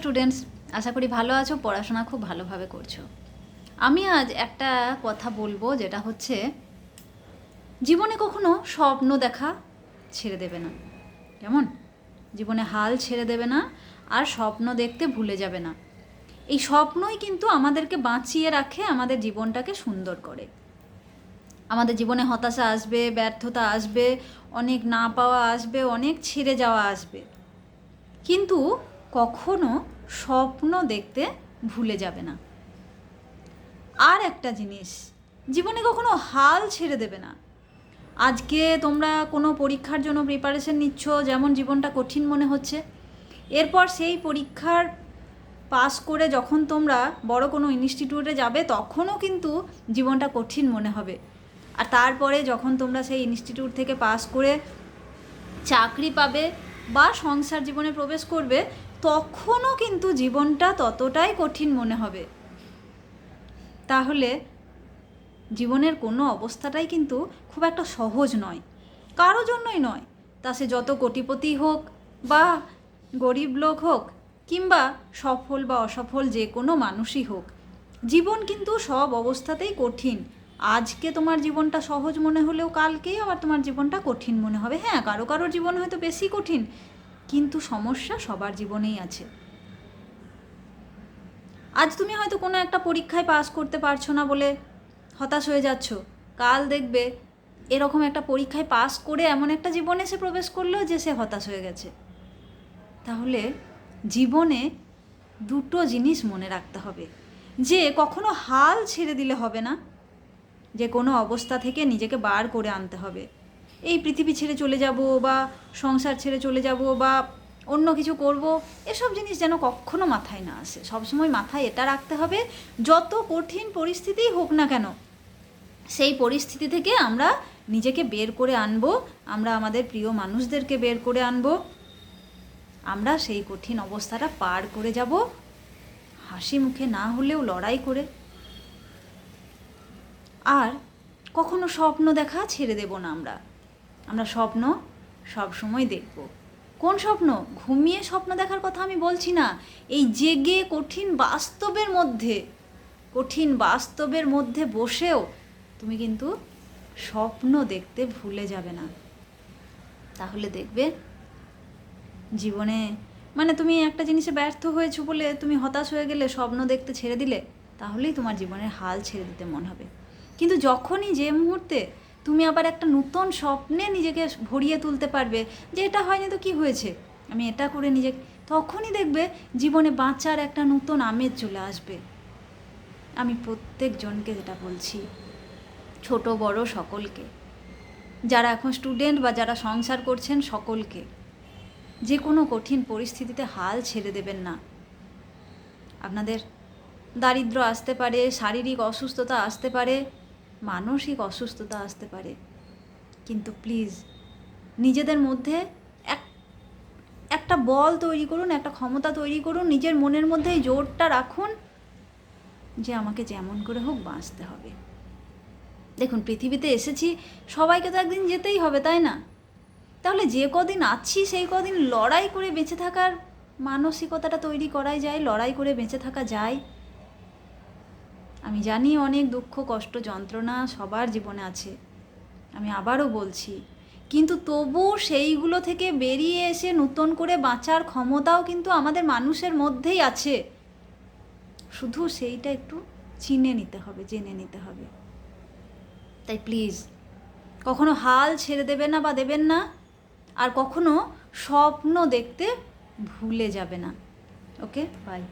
Students আশা করি ভালো আছো, পড়াশোনা খুব ভালোভাবে করছ। আমি আজ একটা কথা বলব, যেটা হচ্ছে, জীবনে কখনো স্বপ্ন দেখা ছেড়ে দেবে না। কেমন? জীবনে হাল ছেড়ে দেবে না, আর স্বপ্ন দেখতে ভুলে যাবে না। এই স্বপ্নই কিন্তু আমাদেরকে বাঁচিয়ে রাখে, আমাদের জীবনটাকে সুন্দর করে। আমাদের জীবনে হতাশা আসবে, ব্যর্থতা আসবে, অনেক না পাওয়া আসবে, অনেক ছেড়ে যাওয়া আসবে। কিন্তু কখনো স্বপ্ন দেখতে ভুলে যাবে না। আর একটা জিনিস, জীবনে কখনো হাল ছেড়ে দেবে না। আজকে তোমরা কোনো পরীক্ষার জন্য প্রিপারেশন নিচ্ছ, যেমন জীবনটা কঠিন মনে হচ্ছে। এরপর সেই পরীক্ষার পাস করে যখন তোমরা বড় কোনো ইনস্টিটিউটে যাবে, তখনও কিন্তু জীবনটা কঠিন মনে হবে। আর তারপরে যখন তোমরা সেই ইনস্টিটিউট থেকে পাস করে চাকরি পাবে বা সংসার জীবনে প্রবেশ করবে তখনও কিন্তু জীবনটা ততটাই কঠিন মনে হবে। তাহলে জীবনের কোনো অবস্থাটাই কিন্তু খুব একটা সহজ নয়। কারও জন্যই নয়। তা সে যত কোটিপতি হোক বা গরিব লোক হোক কিংবা সফল বা অসফল যে কোনো মানুষই হোক, জীবন কিন্তু সব অবস্থাতেই কঠিন। আজকে তোমার জীবনটা সহজ মনে হলেও কালকেই আবার তোমার জীবনটা কঠিন মনে হবে। হ্যাঁ কারও কারোর জীবন হয়তো বেশি কঠিন কিন্তু সমস্যা সবার জীবনেই আছে। আজ তুমি হয়তো কোনো একটা পরীক্ষায় পাস করতে পারছ না বলে হতাশ হয়ে যাচ্ছ। কাল দেখবে এরকম একটা পরীক্ষায় পাস করে এমন একটা জীবনে সে প্রবেশ করল যে সে হতাশ হয়ে গেছে। তাহলে জীবনে দুটো জিনিস মনে রাখতে হবে। যে কখনো হাল ছেড়ে দিলে হবে না, যে কোনো অবস্থা থেকে নিজেকে বার করে আনতে হবে। এই পৃথিবী ছেড়ে চলে যাব বা সংসার ছেড়ে চলে যাব বা অন্য কিছু করব, এসব জিনিস যেন কখনো মাথায় না আসে। সবসময় মাথায় এটা রাখতে হবে, যত কঠিন পরিস্থিতিই হোক না কেন, সেই পরিস্থিতি থেকে আমরা নিজেকে বের করে আনব, আমরা আমাদের প্রিয় মানুষদেরকে বের করে আনব, আমরা সেই কঠিন অবস্থাটা পার করে যাব, হাসি মুখে না হলেও লড়াই করে। আর কখনো স্বপ্ন দেখা ছেড়ে দেব না আমরা। আমরা স্বপ্ন সব সময় দেখব। কোন স্বপ্ন? ঘুমিয়ে স্বপ্ন দেখার কথা আমি বলছি না। এই জেগে কঠিন বাস্তবের মধ্যে, কঠিন বাস্তবের মধ্যে বসেও তুমি কিন্তু স্বপ্ন দেখতে ভুলে যাবে না। তাহলে দেখবে জীবনে মানে তুমি একটা জিনিসে ব্যর্থ হয়েছো বলে তুমি হতাশ হয়ে গেলে স্বপ্ন দেখতে ছেড়ে দিলে, তাহলেই তোমার জীবনের হাল ছেড়ে দিতে মন হবে। কিন্তু যখনই যে মুহূর্তে তুমি আবার একটা নূতন স্বপ্নে নিজেকে ভরিয়ে তুলতে পারবে যে এটা হয়নি তো কী হয়েছে? আমি এটা করে নিজে তখনই দেখবে জীবনে বাঁচার একটা নূতন আমেজ চলে আসবে। আমি প্রত্যেকজনকে যেটা বলছি, ছোট, বড় সকলকে, যারা এখন স্টুডেন্ট বা যারা সংসার করছেন সকলকে, যে কোনো কঠিন পরিস্থিতিতে হাল ছেড়ে দেবেন না। আপনাদের দারিদ্র আসতে পারে, শারীরিক অসুস্থতা আসতে পারে মানসিক অসুস্থতা আসতে পারে। কিন্তু প্লিজ নিজেদের মধ্যে এক, একটা বল তৈরি করুন, একটা ক্ষমতা তৈরি করুন, নিজের মনের মধ্যে জোরটা রাখুন যে আমাকে যেমন করে হোক বাঁচতে হবে। দেখুন, পৃথিবীতে এসেছি, সবাইকে তো একদিন যেতেই হবে, তাই না? তাহলে যে কদিন আছি, সেই কদিন লড়াই করে বেঁচে থাকার মানসিকতাটা তৈরি করাই যায়, লড়াই করে বেঁচে থাকা যায়। আমি জানি অনেক দুঃখ, কষ্ট, যন্ত্রণা সবার জীবনে আছে। আমি আবারও বলছি, কিন্তু তবু সেইগুলো থেকে বেরিয়ে এসে নূতন করে বাঁচার ক্ষমতাও কিন্তু আমাদের মানুষের মধ্যেই আছে। শুধু সেইটা একটু চিনে নিতে হবে, জেনে নিতে হবে। তাই প্লিজ কখনো হাল ছেড়ে দেবেন না বা দেবেন না, আর কখনো স্বপ্ন দেখতে ভুলে যাবে না। Okay bye